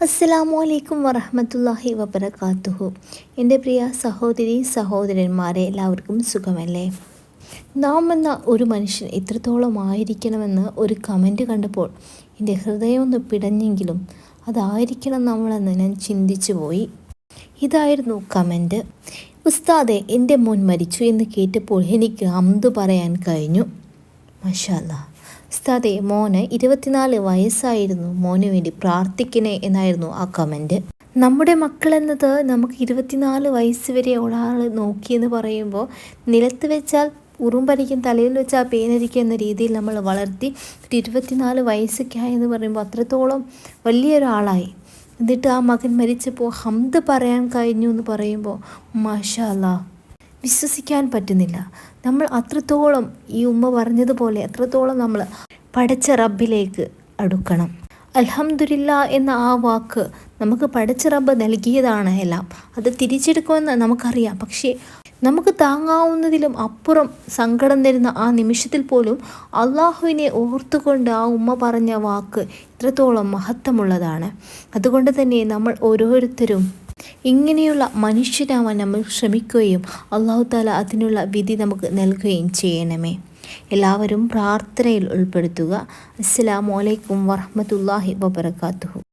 അസ്സലാമു അലൈക്കും വറഹമത്തല്ലാഹി വബർക്കാത്തുഹു എന്റെ പ്രിയ സഹോദരി സഹോദരന്മാരെ എല്ലാവർക്കും സുഖമല്ലേ? നാം എന്ന ഒരു മനുഷ്യൻ എത്രത്തോളം ആയിരിക്കണമെന്ന് ഒരു കമന്റ് കണ്ടപ്പോൾ എന്റെ ഹൃദയം ഒന്ന് പിടഞ്ഞെങ്കിലും അതായിരിക്കണം നമ്മളെന്ന് ഞാൻ ചിന്തിച്ചു പോയി. ഇതായിരുന്നു കമന്റ് ഉസ്താദെ എന്റെ മോൻ മരിച്ചു എന്ന് കേട്ടപ്പോൾ എനിക്ക് അന്ത് പറയാൻ കഴിഞ്ഞു. മഷാല്ല ഉസ്താദെ മോന് ഇരുപത്തിനാല് വയസ്സായിരുന്നു. മോന് വേണ്ടി പ്രാർത്ഥിക്കണേ എന്നായിരുന്നു ആ കമന്റ് നമ്മുടെ മക്കളെന്നത് നമുക്ക് ഇരുപത്തിനാല് വയസ്സ് വരെ ഒരാൾ നോക്കിയെന്ന് പറയുമ്പോൾ നിലത്ത് വെച്ചാൽ ഉറുമ്പരിക്കും തലയിൽ വെച്ചാൽ പേനരിക്കും എന്ന രീതിയിൽ നമ്മൾ വളർത്തി ഒരു ഇരുപത്തിനാല് വയസ്സൊക്കെ എന്ന് പറയുമ്പോൾ അത്രത്തോളം വലിയൊരാളായി. എന്നിട്ട് ആ മകൻ മരിച്ചപ്പോൾ ഹംദ് പറയാൻ കഴിഞ്ഞു എന്ന് പറയുമ്പോൾ മാഷാ വിശ്വസിക്കാൻ പറ്റുന്നില്ല. നമ്മൾ അത്രത്തോളം ഈ ഉമ്മ പറഞ്ഞതുപോലെ അത്രത്തോളം നമ്മൾ പഠിച്ച റബ്ബിലേക്ക് അടുക്കണം. അൽഹംദുലില്ല എന്ന ആ വാക്ക് നമുക്ക് പഠിച്ച റബ്ബ് നൽകിയതാണ് എല്ലാം. അത് തിരിച്ചെടുക്കുമെന്ന് നമുക്കറിയാം. പക്ഷേ നമുക്ക് താങ്ങാവുന്നതിലും അപ്പുറം സങ്കടം തരുന്ന ആ നിമിഷത്തിൽ പോലും അള്ളാഹുവിനെ ഓർത്തുകൊണ്ട് ആ ഉമ്മ പറഞ്ഞ വാക്ക് ഇത്രത്തോളം മഹത്വമുള്ളതാണ്. അതുകൊണ്ട് തന്നെ നമ്മൾ ഓരോരുത്തരും ഇങ്ങനെയുള്ള മനുഷ്യരാവാൻ നമ്മൾ ശ്രമിക്കുകയും അള്ളാഹു താല അതിനുള്ള വിധി നമുക്ക് നൽകുകയും ചെയ്യണമേ. എല്ലാവരും പ്രാർത്ഥനയിൽ ഉൾപ്പെടുത്തുക. അസ്സാം വലൈക്കും വറഹമത്തല്ലാഹി വബർക്കാത്തുഹു